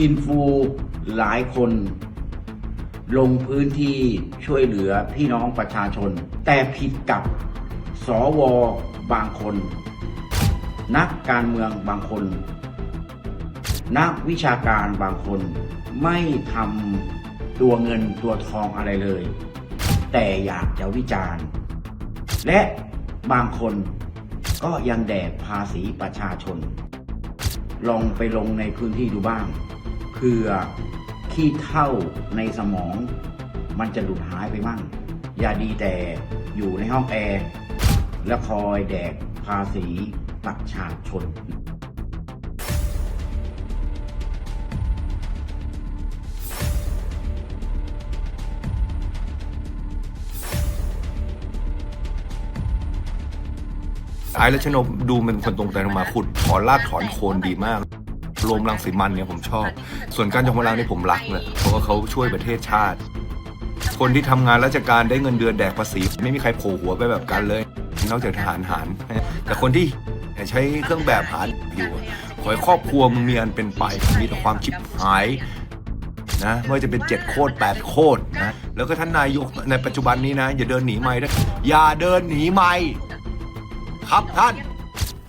อินฟูหลายคน ลงพื้นที่ช่วยเหลือพี่น้องประชาชน แต่ผิดกับสวบางคน นักการเมืองบางคน นักวิชาการบางคน ไม่ทำตัวเงินตัวทองอะไรเลย แต่อยากจะวิจารณ์ และบางคนก็ยังแดกภาษีประชาชน ลองไปลงในพื้นที่ดูบ้าง เพื่อขี้เท่าในสมอง มันจะหลุดหายไปมั่ง อย่าดีแต่อยู่ในห้องแอร์และคอยแดกภาษีประชาชนไอ้รัชนกดูเป็นคนตรงไปตรงมาขุดถอนรากถอนโคนดีมาก รวมรังสีมันเนี่ยผมชอบ ส่วนการจอมพลังเนี่ยผมรักเลยเพราะว่าเขาช่วยประเทศชาติ คนที่ทำงานราชการได้เงินเดือนแดกภาษี ไม่มีใครโผล่หัวไปแบบกันเลย นอกจากทหารหาร แต่คนที่ใช้เครื่องแบบหารอยู่ขอให้ครอบครัวมึงมีอันเป็นไป มีแต่ความชิบหายนะไม่ว่าจะเป็น 7 โคตร8โคตรนะแล้วก็ท่านนายกในปัจจุบันนี้นะ อย่าเดินหนีไม่นะอย่าเดินหนีไม่ครับท่าน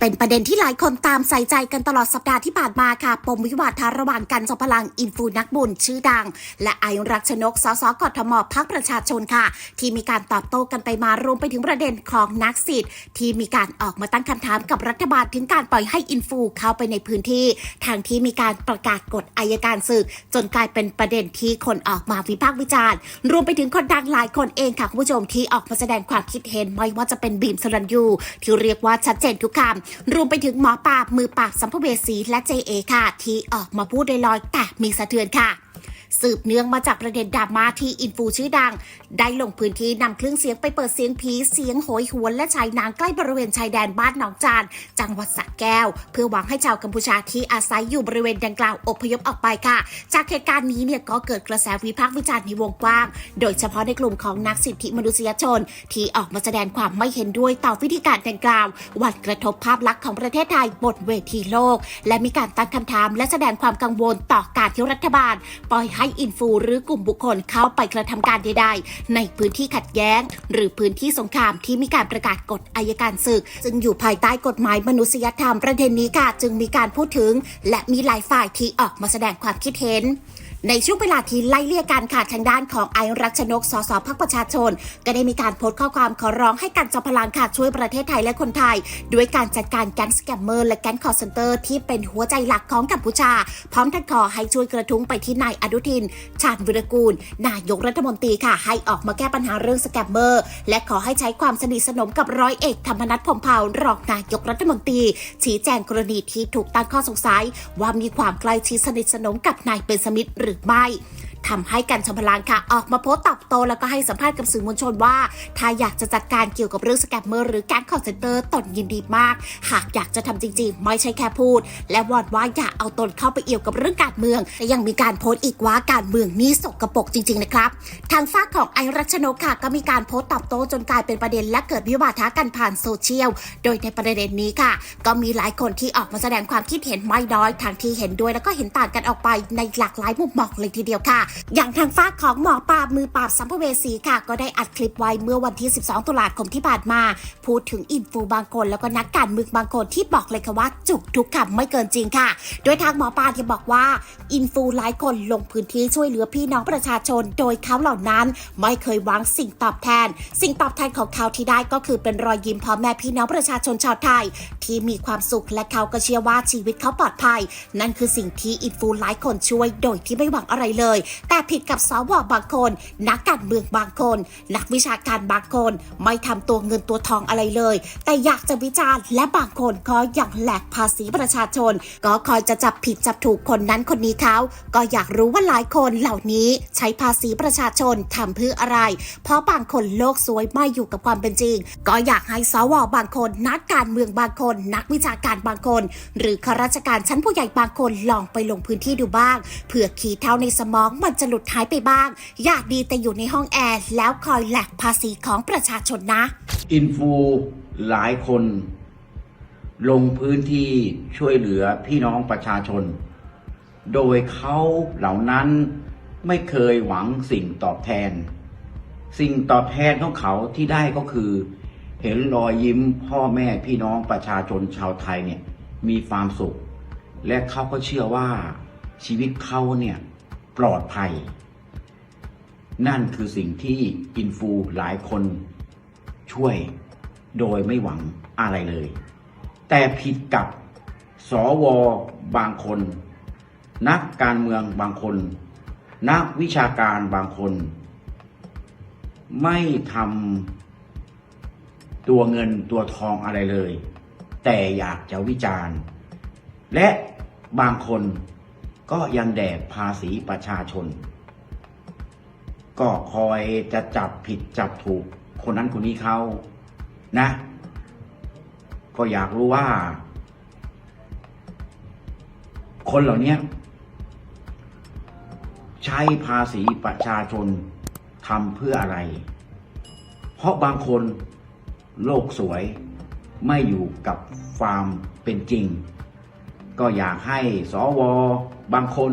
เป็นประเด็นที่หลายคนตามใส่ใจกันตลอดสัปดาห์ที่ผ่านมาค่ะ ปมวิวาทระหว่างกันจอมพลังอินฟูนักบุญชื่อดัง และไอรักชนกสสกทมพักประชาชนค่ะ ที่มีการตอบโต้กันไปมารวมไปถึงประเด็นของนักสิทธิ์ ที่มีการออกมาตั้งคำถามกับรัฐบาลถึงการปล่อยให้อินฟูเข้าไปในพื้นที่ ทางที่มีการประกาศกฎอายการศึก จนกลายเป็นประเด็นที่คนออกมาวิพากษ์วิจารณ์ รวมไปถึงคนดังหลายคนเองค่ะคุณผู้ชมที่ออกมาแสดงความคิดเห็นไม่ว่าจะเป็นบีมสรัญยูที่เรียกว่าชัดเจนทุกคำรวมไปถึงหมอปราบมือปราบสัมภเวสีและเจเอค่ะ ที่ออกมาพูดลอยๆแต่มีสะเทือนค่ะ สืบเนื่องมาจากประเด็นดราม่าที่อินฟูชื่อดัง ได้ลงพื้นที่นำเครื่องเสียงไปเปิดเสียงผีเสียงโหยหวนและชายนางใกล้บริเวณชายแดนบ้านหนองจาน จังหวัดสระแก้ว เพื่อหวังให้ชาวกัมพูชาที่อาศัยอยู่บริเวณดังกล่าวอพยพออกไปค่ะ จากเหตุการณ์นี้เนี่ยก็เกิดกระแสวิพากษ์วิจารณ์ในวงกว้าง โดยเฉพาะในกลุ่มของนักสิทธิมนุษยชน ที่ออกมาแสดงความไม่เห็นด้วยต่อวิธีการดังกล่าวหวั่นกระทบภาพลักษณ์ของประเทศไทยบนเวทีโลก และมีการตั้งคำถามและแสดงความกังวลต่อการที่รัฐบาลปล่อยใให้อินฟูหรือกลุ่มบุคคลเข้าไปกระทำการใดๆในพื้นที่ขัดแย้ง หรือพื้นที่สงครามที่มีการประกาศกฎอายการศึก ซึ่งอยู่ภายใต้กฎหมายมนุษยธรรมประเด็นนี้ค่ะจึงมีการพูดถึง และมีหลายฝ่ายที่ออกมาแสดงความคิดเห็น ในช่วงเวลาที่ไล่เลี่ยกันค่ะทางด้านของไอรักชนกสสพักประชาชน ก็ได้มีการโพสต์ข้อความขอร้องให้การจอมพลังค่ะช่วยประเทศไทยและคนไทย ด้วยการจัดการแก๊งสแกมเมอร์และแก๊งคอร์เซนเตอร์ที่เป็นหัวใจหลักของกัมพูชา พร้อมทั้งขอให้ช่วยกระทุ้งไปที่นายอนุทิน ชาญวิรกูล นายกรัฐมนตรีค่ะ ให้ออกมาแก้ปัญหาเรื่องสแกมเมอร์ และขอให้ใช้ความสนิทสนมกับร้อยเอกธรรมนัฐพรมเผ่ารองนายกรัฐมนตรี ชี้แจงกรณีที่ถูกตั้งข้อสงสัย ว่ามีความใกล้ชิดสนิทสนมกับนายเบนสมิธหรืือไม่ ทำให้กันชมพลังค่ะ ออกมาโพสต์ตอบโต้แล้วก็ให้สัมภาษณ์กับสื่อมวลชนว่า ถ้าอยากจะจัดการเกี่ยวกับเรื่องสแกมเมอร์หรือก๊งคอร์เซนเตอร์ตนยินดีมาก หากอยากจะทำจริง ๆ ไม่ใช่แค่พูด และวอนว่าอย่าเอาตนเข้าไปเอี่ยวกับเรื่องการเมืองและยังมีการโพสต์อีกว่าการเมืองนี่สกรปรกจริง ๆ นะครับ ทางฝาของไอรัชนกค่ะก็มีการโพสต์ตอบโต้จนกลายเป็นประเด็นและเกิดวิวาทะกันผ่านโซเชียล โดยในประเด็นนี้ค่ะ ก็มีหลายคนที่ออกมาแสดงความคิดเห็นไม่น้อยทางที่เห็นด้วยแล้วก็เห็นต่างกันออกไปในหลากหลายมุมมองเลยทีเดียวค่ะอย่างทางฝากของหมอปราบมือปราบสัมภเวสีค่ะ ก็ได้อัดคลิปไว้เมื่อวันที่ 12 ตุลาคมที่ผ่านมา พูดถึงอินฟูบางคนแล้วก็นักการเมืองบางคนที่บอกเลยค่ะว่าจุกทุกคำไม่เกินจริงค่ะ โดยทางหมอปลาที่บอกว่าอินฟูหลายคนลงพื้นที่ช่วยเหลือพี่น้องประชาชน โดยเขาเหล่านั้นไม่เคยหวังสิ่งตอบแทน สิ่งตอบแทนของเขาที่ได้ก็คือเป็นรอยยิ้มพ่อแม่พี่น้องประชาชนชาวไทย ที่มีความสุขและเขาก็เชื่อว่าชีวิตเขาปลอดภัย นั่นคือสิ่งที่อินฟูหลายคนช่วยโดยที่ไม่หวังอะไรเลยแต่ผิดกับสวบางคน นักการเมืองบางคน นักวิชาการบางคน ไม่ทำตัวเงินตัวทองอะไรเลย แต่อยากจะวิจารณ์ และบางคนก็อย่ากแหลกภาษีประชาชน ก็คอยจะจับผิดจับถูกคนนั้นคนนี้เขาก็อยากรู้ว่าหลายคนเหล่านี้ใช้ภาษีประชาชนทำเพื่ออะไร เพราะบางคนโลกสวยไม่อยู่กับความเป็นจริง ก็อยากให้สวบางคน นักการเมืองบางคน นักวิชาการบางคน หรือข้าราชการชั้นผู้ใหญ่บางคนลองไปลงพื้นที่ดูบ้างเผื่อขีดเท้าในสมองมันจะหลุดหายไปบ้าง อยากดีแต่อยู่ในห้องแอร์แล้วคอยแหลกภาษีของประชาชนนะ อินฟูหลายคน ลงพื้นที่ช่วยเหลือพี่น้องประชาชน โดยเขาเหล่านั้นไม่เคยหวังสิ่งตอบแทน สิ่งตอบแทนของเขาที่ได้ก็คือ เห็นรอยยิ้มพ่อแม่พี่น้องประชาชนชาวไทยเนี่ยมีความสุข และเขาก็เชื่อว่าชีวิตเขาเนี่ย ปลอดภัย นั่นคือสิ่งที่อินฟูหลายคนช่วยโดยไม่หวังอะไรเลย แต่ผิดกับสวบางคน นักการเมืองบางคน นักวิชาการบางคน ไม่ทำตัวเงินตัวทองอะไรเลย แต่อยากจะวิจารณ์ และบางคน ก็ยังแดกภาษีประชาชน ก็คอยจะจับผิดจับถูกคนนั้นคนนี้เขานะ ก็อยากรู้ว่า คนเหล่านี้ใช้ภาษีประชาชนทำเพื่ออะไร เพราะบางคนโลกสวยไม่อยู่กับความเป็นจริง ก็อยากให้สวบางคน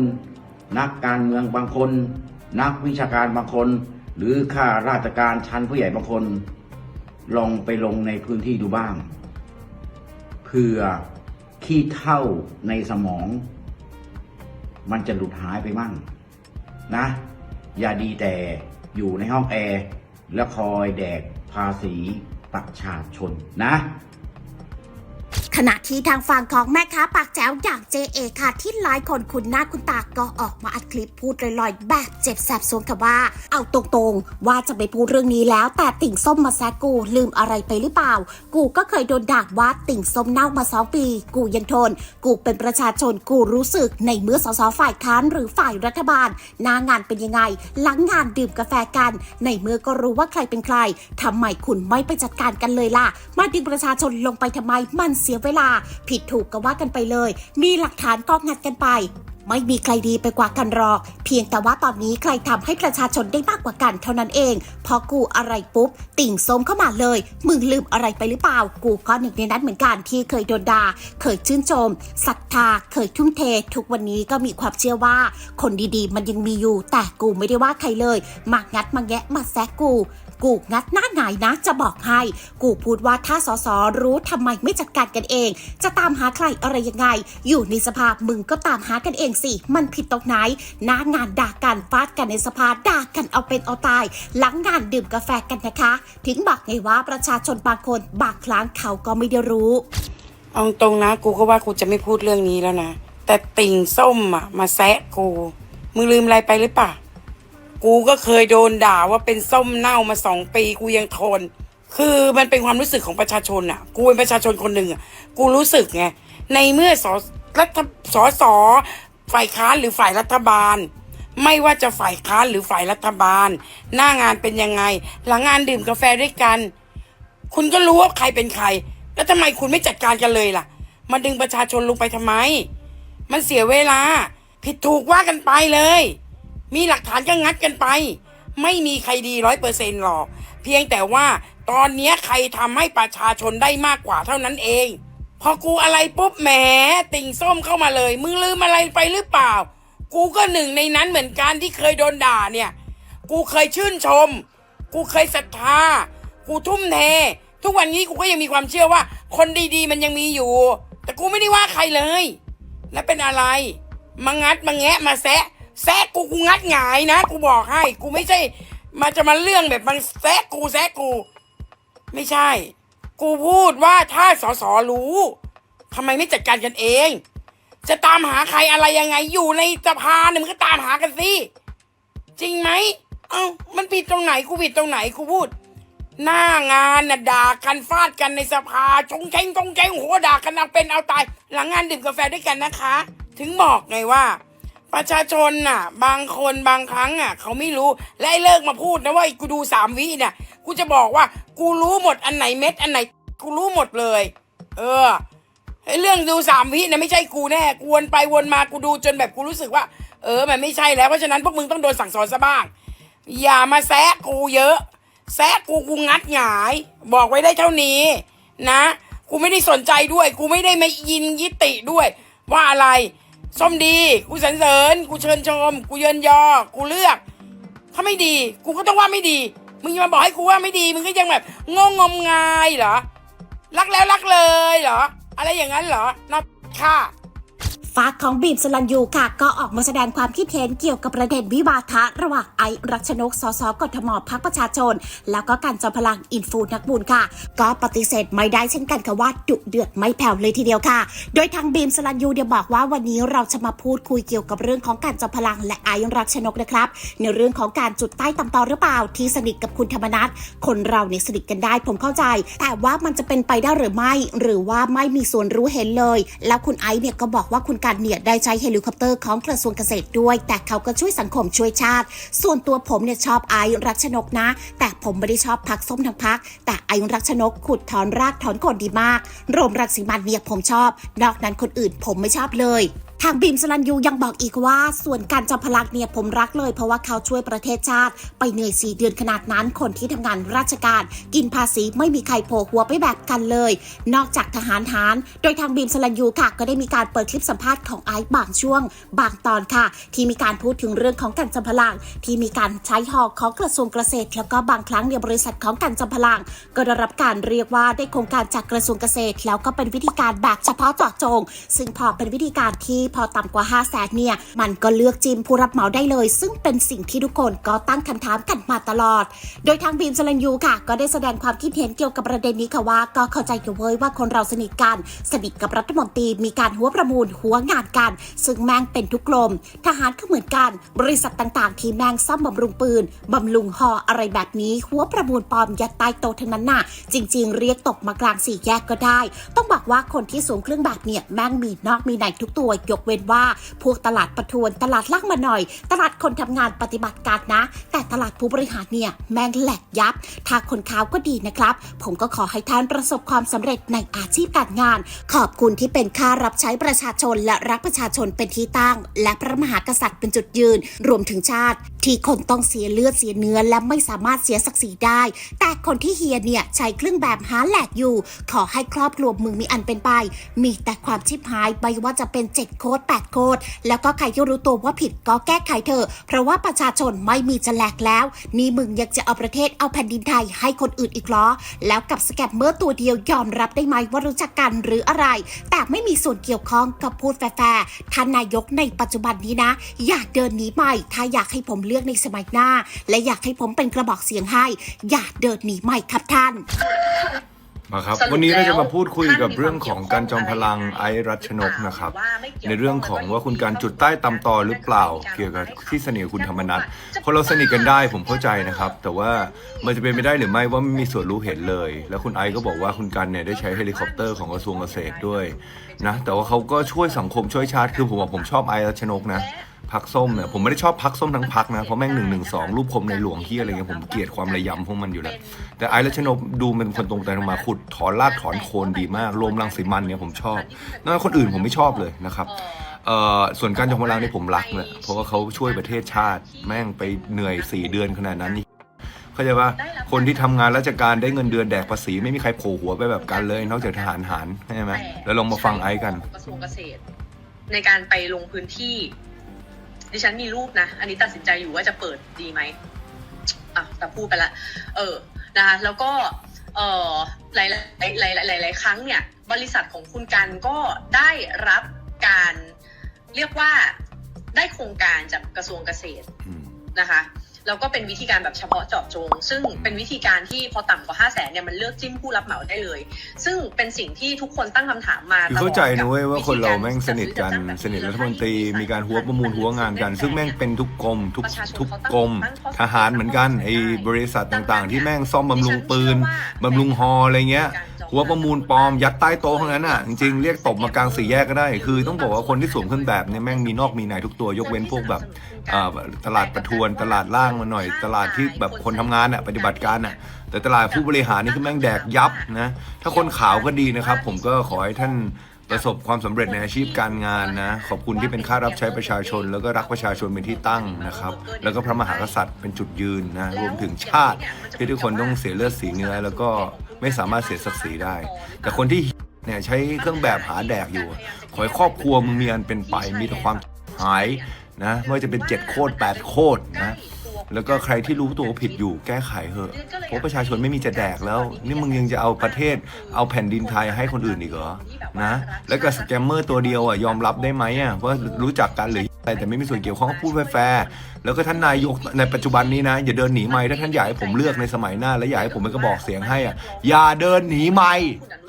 นักการเมืองบางคน นักวิชาการบางคน หรือข้าราชการชั้นผู้ใหญ่บางคน ลองไปลงในพื้นที่ดูบ้างเพื่อขี้เท่าในสมอง มันจะหลุดหายไปมั่งนะ อย่าดีแต่อยู่ในห้องแอร์ แล้วคอยแดกภาษีประชาชนนะ ขณะที่ทางฝั่งของแม่ค้าปากแจ๋วอย่างเจเอค่ะที่หลายคนคุณหน้าคุณตาก็ออกมาอัดคลิปพูดลอยๆ แบบเจ็บแสบสวงค่ะว่า เอาตรงๆ ว่าจะไปพูดเรื่องนี้แล้ว แต่ติ่งส้มมาแซะกูลืมอะไรไปหรือเปล่า กูก็เคยโดนด่าว่าติ่งส้มเน่ามาสองปี กูยังทน กูเป็นประชาชนกูรู้สึกในเมื่อสสฝ่ายค้านหรือฝ่ายรัฐบาลหน้างานเป็นยังไง หลังงานดื่มกาแฟกัน ในเมื่อก็รู้ว่าใครเป็นใครทำไมคุณไม่ไปจัดการกันเลยล่ะมาดึงประชาชนลงไปทำไมมันเสียเวลา ผิดถูกก็ว่ากันไปเลย มีหลักฐานก็งัดกันไป ไม่มีใครดีไปกว่ากันหรอก เพียงแต่ว่าตอนนี้ใครทำให้ประชาชนได้มากกว่ากันเท่านั้นเอง พอกูอะไรปุ๊บ ติ่งส้มเข้ามาเลย มึงลืมอะไรไปหรือเปล่า กูก็หนึ่งในนั้นเหมือนกันที่เคยโดนด่าเคยชื่นชมศรัทธาเคยทุ่มเท ทุกวันนี้ก็มีความเชื่อว่า คนดีๆ มันยังมีอยู่ แต่กูไม่ได้ว่าใครเลยมางัดมาแงะมาแซะกู กูงัดหน้าไหงายนะจะบอกให้ กูพูดว่าถ้าสสรู้ทำไมไม่จัดการกันเอง จะตามหาใครอะไรยังไง อยู่ในสภามึงก็ตามหากันเองสิ มันผิดตรงไหนหน้างานด่ากันฟาดกันในสภาด่ากันเอาเป็นเอาตาย หลังงานดื่มกาแฟกันนะคะ ถึงบอกไงว่าประชาชนบางคนบางครั้งเขาก็ไม่ได้รู้ เอาตรงนะกูก็ว่ากูจะไม่พูดเรื่องนี้แล้วนะ แต่ติ่งส้มอะมาแซะกูมึงลืมอะไรไปหรือเปล่า กูก็เคยโดนด่าว่าเป็นส้มเน่ามาสองปีกูยังทน คือมันเป็นความรู้สึกของประชาชนอะ กูเป็นประชาชนคนหนึ่งอะ กูรู้สึกไง ในเมื่อสรัฐสสฝ่ายค้านหรือฝ่ายรัฐบาล ไม่ว่าจะฝ่ายค้านหรือฝ่ายรัฐบาล หน้างานเป็นยังไง หลังงานดื่มกาแฟด้วยกัน คุณก็รู้ว่าใครเป็นใคร แล้วทำไมคุณไม่จัดการกันเลยล่ะ มาดึงประชาชนลงไปทำไม มันเสียเวลา ผิดถูกว่ากันไปเลย มีหลักฐานก็งัดกันไป ไม่มีใครดีร้อยเปอร์เซ็นต์หรอก เพียงแต่ว่าตอนนี้ใครทำให้ประชาชนได้มากกว่าเท่านั้นเอง พอกูอะไรปุ๊บแหมติ่งส้มเข้ามาเลย มึงลืมอะไรไปหรือเปล่า กูก็หนึ่งในนั้นเหมือนกันที่เคยโดนด่าเนี่ย กูเคยชื่นชม กูเคยศรัทธา กูทุ่มเท ทุกวันนี้กูก็ยังมีความเชื่อว่า คนดีๆ มันยังมีอยู่ แต่กูไม่ได้ว่าใครเลย แล้วเป็นอะไรมางัดมาแงะมาแซะ แซะกูกูงัดหงายนะ กูบอกให้ กูไม่ใช่ มาจะมาเรื่องแบบมันแซะกูแซะกู ไม่ใช่ กูพูดว่าถ้าสอสอรู้ทำไมไม่จัดการกันเอง จะตามหาใครอะไรยังไงอยู่ในสภาเนี่ยมันก็ตามหากันสิจริงไหมเอ้ามันผิดตรงไหนกูผิดตรงไหนกูพูด หน้างานน่ะด่ากันฟาดกันในสภาจงแจงจงแจงโหด่ากันเอาเป็นเอาตาย หลังงานดื่มกาแฟด้วยกันนะคะ ถึงบอกไงว่า ประชาชนน่ะ บางคนบางครั้งอะ เขาไม่รู้และไอ้เลิกมาพูดนะว่ากูดูสามวิเนี่ยกูจะบอกว่า กูรู้หมดอันไหนเม็ด อันไหน กูรู้หมดเลย เออไอ้เรื่องดูสามวินะไม่ใช่กูแน่กวนไปวนมากูดูจนแบบกูรู้สึกว่า เออมันไม่ใช่แล้วเพราะฉะนั้นพวกมึงต้องโดนสั่งสอนซะบ้าง อย่ามาแซะกูเยอะ แซะกูกูงัดหงาย บอกไว้ได้เท่านี้ นะ กูไม่ได้สนใจด้วย กูไม่ได้มายินยิติด้วย ว่าอะไร ส้มดี กูสรรเสริญ กูเชิญชม กูเยินยอ กูเลือก ถ้าไม่ดี กูก็ต้องว่าไม่ดี มึงจะมาบอกให้กูว่าไม่ดี มึงก็ยังแบบงงงมงายเหรอ รักแล้วรักเลยเหรอ อะไรอย่างนั้นเหรอนับค่ะ ฝากของบีมสลันยูค่ะ ก็ออกมาแสดงความคิดเห็นเกี่ยวกับประเด็นวิวาทะ ระหว่างไอรักชนกสสกทมพักประชาชน แล้วก็การจอมพลังอินฟูนักบุญค่ะ ก็ปฏิเสธไม่ได้เช่นกันค่ะว่าดุเดือดไม่แผ่วเลยทีเดียวค่ะ โดยทางบีมสลันยูเนี่ยบอกว่าวันนี้เราจะมาพูดคุยเกี่ยวกับเรื่องของการจอมพลังและไอรักชนกนะครับ ในเรื่องของการจุดใต้ตำตอหรือเปล่า ที่สนิทกับคุณธรรมนัทคนเราเนี่ยสนิทกันได้ผมเข้าใจ แต่ว่ามันจะเป็นไปได้หรือไม่ หรือว่าไม่มีส่วนรู้เห็นเลย แล้วคุณไอซ์เนี่ยก็บอกว่าคุณการเนี่ยได้ใช้เฮลิคอปเตอร์ของกระทรวงเกษตรด้วย แต่เขาก็ช่วยสังคมช่วยชาติ ส่วนตัวผมเนี่ยชอบไอซ์รักชนกนะ แต่ผมไม่ได้ชอบพักส้มทั้งพัก แต่ไอซ์รักชนกขุดถอนรากถอนโคนดีมาก โรมรักสีมันเนี่ยผมชอบ นอกนั้นคนอื่นผมไม่ชอบเลย ทางบีมสลันยูยังบอกอีกว่า ส่วนการจอมพลังเนี่ยผมรักเลย เพราะว่าเขาช่วยประเทศชาติ ไปเหนื่อยสี่เดือนขนาดนั้น คนที่ทำงานราชการ กินภาษีไม่มีใครโผล่หัวไปแบบกันเลย นอกจากทหารหาร โดยทางบีมสลันยูค่ะ ก็ได้มีการเปิดคลิปสัมภาษณ์ของไอซ์บางช่วง บางตอนค่ะ ที่มีการพูดถึงเรื่องของการจอมพลังที่มีการใช้หอกของกระทรวงเกษตร แล้วก็บางครั้งเนี่ยบริษัทของการจอมพลัง ก็ได้รับการเรียกว่าได้โครงการจากกระทรวงเกษตร แล้วก็เป็นวิธีการแบบเฉพาะเจาะจง ซึ่งพอเป็นวิธีการที่พอต่ำกว่า5 0 0แสนเนี่ย มันก็เลือกจิ้มผู้รับเหมาได้เลย ซึ่งเป็นสิ่งที่ทุกคนก็ตั้งคำถามกันมาตลอด โดยทางบีมสลันยูค่ะ ก็ได้แสดงความคิดเห็นเกี่ยวกับประเด็นนี้ค่ะว่า ก็เข้าใจกันเว้ยว่าคนเราสนิทกัน สนิทกับรัฐมนตรีมีการหัวประมูลหัวงานกัน ซึ่งแม่งเป็นทุกกลม ทหารก็เหมือนกัน บริษัทต่างๆ ที่แม่งซ่อมบำรุงปืนบำรุงหออะไรแบบนี้ หัวประมูลปลอมยัดใต้โต๊ะทั้งนั้นน่ะ จริง ๆ เรียกตกมากลางสี่แยกก็ได้ ต้องบอกว่าคนที่สวมเครื่องแบบเนี่ยแม่งมีนอกมีในทุกตัวยกเว้นว่า พวกตลาดประทวนตลาดล่างมาหน่อย ตลาดคนทำงานปฏิบัติการนะ แต่ตลาดผู้บริหารเนี่ยแม่งแหลกยับ ถ้าคนขาวก็ดีนะครับ ผมก็ขอให้ท่านประสบความสำเร็จในอาชีพการงาน ขอบคุณที่เป็นค่ารับใช้ประชาชนและรักประชาชนเป็นที่ตั้ง และพระมหากษัตริย์เป็นจุดยืน รวมถึงชาติ ที่คนต้องเสียเลือดเสียเนื้อและไม่สามารถเสียศักดิ์ศรีได้ แต่คนที่เฮียเนี่ยใช้เครื่องแบบหาแหลกอยู่ ขอให้ครอบครัวมึงมีอันเป็นไป มีแต่ความชิบหายไม่ว่าจะเป็น7โค้ด8โค้ดแล้วก็ใครที่รู้ตัวว่าผิดก็แก้ไขเถอะเพราะว่าประชาชนไม่มีจะแหลกแล้ว นี่มึงยังจะเอาประเทศเอาแผ่นดินไทยให้คนอื่นอีกเหรอ แล้วกับสแกมเมอร์ตัวเดียวยอมรับได้ไหมว่ารู้จักกันหรืออะไร แต่ไม่มีส่วนเกี่ยวข้องกับพูดแฟร์ท่านนายกในปัจจุบันนี้นะ อยากเดินหนีใหม่ ถ้าอยากให้ผมเลือกในสมัยหน้า และอยากให้ผมเป็นกระบอกเสียงให้ อยากเดินหนีใหม่ครับท่าน มาครับสรุปวันนี้เราจะมาพูดคุยแล้วกับเรื่องของการจอมพลังท่านมีไอความซ์รัชนกนะครับว่าไม่เกี่ยวในเรื่องของว่าคุณการจุดใต้ตำตอหรือเปล่า เกี่ยวกับที่สนิทกับคุณธรรมนัทคนเราสนิทกันได้ผมเข้าใจนะครับ แต่ว่ามันจะเป็นไปได้หรือไม่ว่าไม่มีส่วนรู้เห็นเลย แล้วคุณไอซ์ก็บอกว่าคุณกันเนี่ยได้ใช้เฮลิคอปเตอร์ของกระทรวงเกษตรด้วยนะแต่ว่าเขาก็ช่วยสังคมช่วยชาติคือผมบอกผมชอบไอซ์รัชนกนะ พักส้มเนี่ยผมไม่ได้ชอบพักส้มทั้งพักนะ เพราะแม่งหนึ่งหนึ่งสองรูปคมในหลวงที่อะไรเงี้ยผมเกลียดความระยำพวกมันอยู่แล้ว แต่ไอซ์รัชนกดูเป็นคนตรงไปตรงมาขุดถอนรากถอนโคนดีมาก รวมรังสีมันเนี่ยผมชอบนั่นคนอื่นผมไม่ชอบเลยนะครับเอ่อส่วนการจอมพลังนี่ผมรักเนี่ยเพราะว่าเขาช่วยประเทศชาติ แม่งไปเหนื่อยสี่เดือนขนาดนั้นนี่เข้าใจว่าคนที่ทำงานราชการได้เงินเดือนแดกภาษีไม่มีใครโผล่หัวไปแบบกันเลย นอกจากทหารหารใช่ไหมแล้วลองมาฟังไอซ์กันกระทรวงเกษตรในการไปลงพื้นที่ ดิฉันมีรูปนะ อันนี้ตัดสินใจอยู่ว่าจะเปิดดีไหมอะแต่พูดไปละเออนะคะแล้วก็เออหลายหลายหลายหลายหลายครั้งเนี่ย บริษัทของคุณกันก็ได้รับการเรียกว่าได้โครงการจากกระทรวงเกษตรอืมนะคะ แล้วก็เป็นวิธีการแบบเฉพาะเจาะจง ซึ่งเป็นวิธีการที่พอต่ำกว่า5 0 0แสนเนี่ยมันเลือกจิ้มผู้รับเหมาได้เลย ซึ่งเป็นสิ่งที่ทุกคนตั้งคำถามมาคือตลอดเข้าใจนะเว้ยว่ากับคนเราธีแม่งสนิทกันจัดซื้อจัดจ้างแบบสนิทรัฐมนตรีมีการหัวประมูลหัวงานกัน ซึ่งแม่งเป็นทุกกรมทุกทุกกรมทหารเหมือนกันไอ้บริษัทต่างๆ ที่แม่งซ่อมบำรุงปืนบำรุงฮออะไรเงี้ย หัวประมูลปลอมยัดใต้โต๊ะทั้งนั้นอะจริงๆเรียกตบมากลางสี่แยกก็ได้ คือต้องบอกว่าคนที่สวมเครื่องแบบเนี่ยแม่งมีนอกมีในทุกตัวยกเว้นพวกแบบตลาดประทวนตลาดล่างมาหน่อย ตลาดที่แบบคนทำงานอะปฏิบัติการอะแต่ตลาดผู้บริหารนี่คือแม่งแดกยับนะถ้าคนขาวก็ดีนะครับ ผมก็ขอให้ท่านประสบความสำเร็จในอาชีพการงานนะ ขอบคุณที่เป็นข้ารับใช้ประชาชน แล้วก็รักประชาชนเป็นที่ตั้งนะครับ แล้วก็พระมหากษัตริย์เป็นจุดยืนนะรวมถึงชาติที่ทุกคนต้องเสียเลือดสีเนื้อแล้วก็ ไม่สามารถเสียศักดิ์ศรีได้ แต่คนที่เนี่ยใช้เครื่องแบบหาแดกอยู่ ขอให้ครอบครัวมึงมีอันเป็นไปมีแต่ความหายนะไม่ว่าจะเป็นเจ็ดโคตรแปดโคตรนะแล้วก็ใครที่รู้ตัวผิดอยู่แก้ไขเถอะเพราะประชาชนไม่มีจะแดกแล้ว นี่มึงยังจะเอาประเทศ เอาแผ่นดินไทยให้คนอื่นอีกเหรอนะ แล้วก็สแกมเมอร์ตัวเดียวอะยอมรับได้ไหมอะว่ารู้จักกันหรือ อะไรแต่ไม่มีส่วนเกี่ยวข้องพูดแฟร์แล้วก็ท่านนายกในปัจจุบันนี้นะ อย่าเดินหนีไม่ถ้าท่านอยากให้ผมเลือกในสมัยหน้า และอยากให้ผมเป็นกระบอกเสียงให้อะอย่าเดินหนีไม่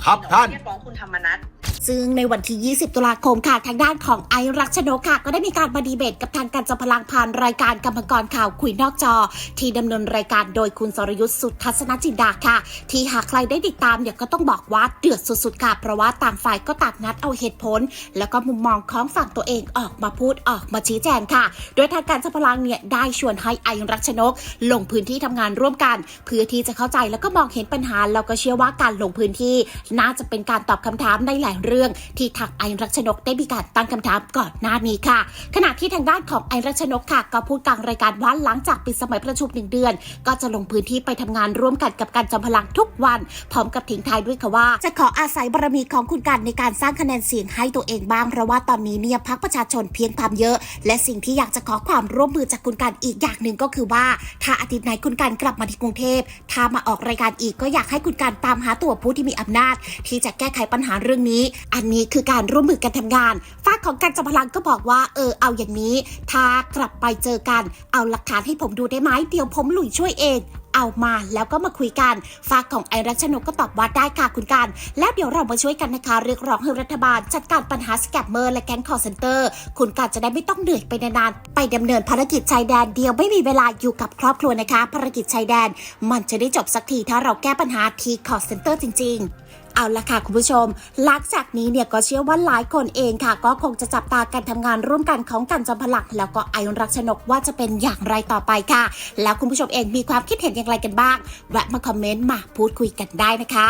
ครับท่านฟ้องคุณธรรมนัฐซึ่งในวันที่ 20 ตุลาคมค่ะ ทางด้านของไอรักชนกค่ะ ก็ได้มีการมาดีเบตกับทางการจอมพลังผ่านรายการกรรมกรข่าวคุยนอกจอ ที่ดำเนินรายการโดยคุณสรยุทธ์สุทัศนจินดาค่ะ ที่หากใครได้ติดตามเนี่ยก็ต้องบอกว่าเดือดสุดๆค่ะ เพราะว่าต่างฝ่ายก็ต่างงัดเอาเหตุผล แล้วก็มุมมองของฝั่งตัวเองออกมาพูดออกมาชี้แจงค่ะ โดยทางการจอมพลังเนี่ยได้ชวนให้ไอรักชนก ลงพื้นที่ทำงานร่วมกัน เพื่อที่จะเข้าใจแล้วก็มองเห็นปัญหาแล้วก็เชื่อว่าการลงพื้นที่ น่าจะเป็นการตอบคำถามในหลายเรื่องที่ทางไอรักชนกได้มีการตั้งคำถามก่อนหน้านี้ค่ะ ขณะที่ทางด้านของไอรักชนกค่ะ ก็พูดกลางรายการว่าหลังจากปิดสมัยประชุมหนึ่งเดือน ก็จะลงพื้นที่ไปทำงานร่วมกันกับการจอมพลังทุกวัน พร้อมกับทิ้งท้ายด้วยค่ะว่า จะขออาศัยบารมีของคุณกันในการสร้างคะแนนเสียงให้ตัวเองบ้างเพราะว่าตอนนี้เนี่ยพักประชาชนเพียงความเยอะ และสิ่งที่อยากจะขอความร่วมมือจากคุณกันอีกอย่างหนึ่งก็คือว่า ถ้าอาทิตย์ไหนคุณกันกลับมาที่กรุงเทพถ้ามาออกรายการอีกก็อยากให้คุณกันตามหาตัวผู้ที่มีอำนาจ ที่จะแก้ไขปัญหาเรื่องนี้อันนี้คือการร่วมมือกันทำงานฝ้ากของการจอมพลังก็บอกว่าเออเอาอย่างนี้ ถ้ากลับไปเจอกัน เอาหลักฐานให้ผมดูได้ไหมเดี๋ยวผมหลุยช่วยเองเอามาแล้วก็มาคุยกันฝากของไอรัชนกก็ตอบว่าได้ค่ะคุณการ แล้วเดี๋ยวเรามาช่วยกันนะคะ เรียกร้องให้รัฐบาล จัดการปัญหาสแกมเมอร์และแก๊งคอร์เซนเตอร์ คุณการจะได้ไม่ต้องเหนื่อยไปนานๆไปดำเนินภารกิจชายแดนเดียวไม่มีเวลาอยู่กับครอบครัวนะคะ ภารกิจชายแดน มันจะได้จบสักทีถ้าเราแก้ปัญหาที่คอร์เซนเตอร์จริง ๆ เอาละค่ะคุณผู้ชม หลังจากนี้เนี่ยก็เชื่อว่าหลายคนเองค่ะ ก็คงจะจับตาการทำงานร่วมกันของกันจอมพลังแล้วก็ไอรักชนกว่าจะเป็นอย่างไรต่อไปค่ะ แล้วคุณผู้ชมเองมีความคิดเห็นอย่างไรกันบ้างแวะมาคอมเมนต์มาพูดคุยกันได้นะคะ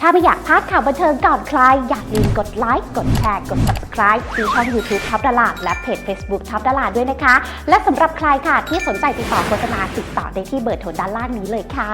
ถ้าไม่อยากพลาดข่าวบันเทิงก่อนใคร อย่าลืมกดไลค์กดแชร์กด subscribe ที่ช่อง YouTube ท็อปดาราและเพจ Facebook ท็อปดาราด้วยนะคะ และสำหรับใครค่ะที่สนใจติดต่อโฆษณาติดต่อได้ที่เบอร์โทรด้านล่างนี้เลยค่ะ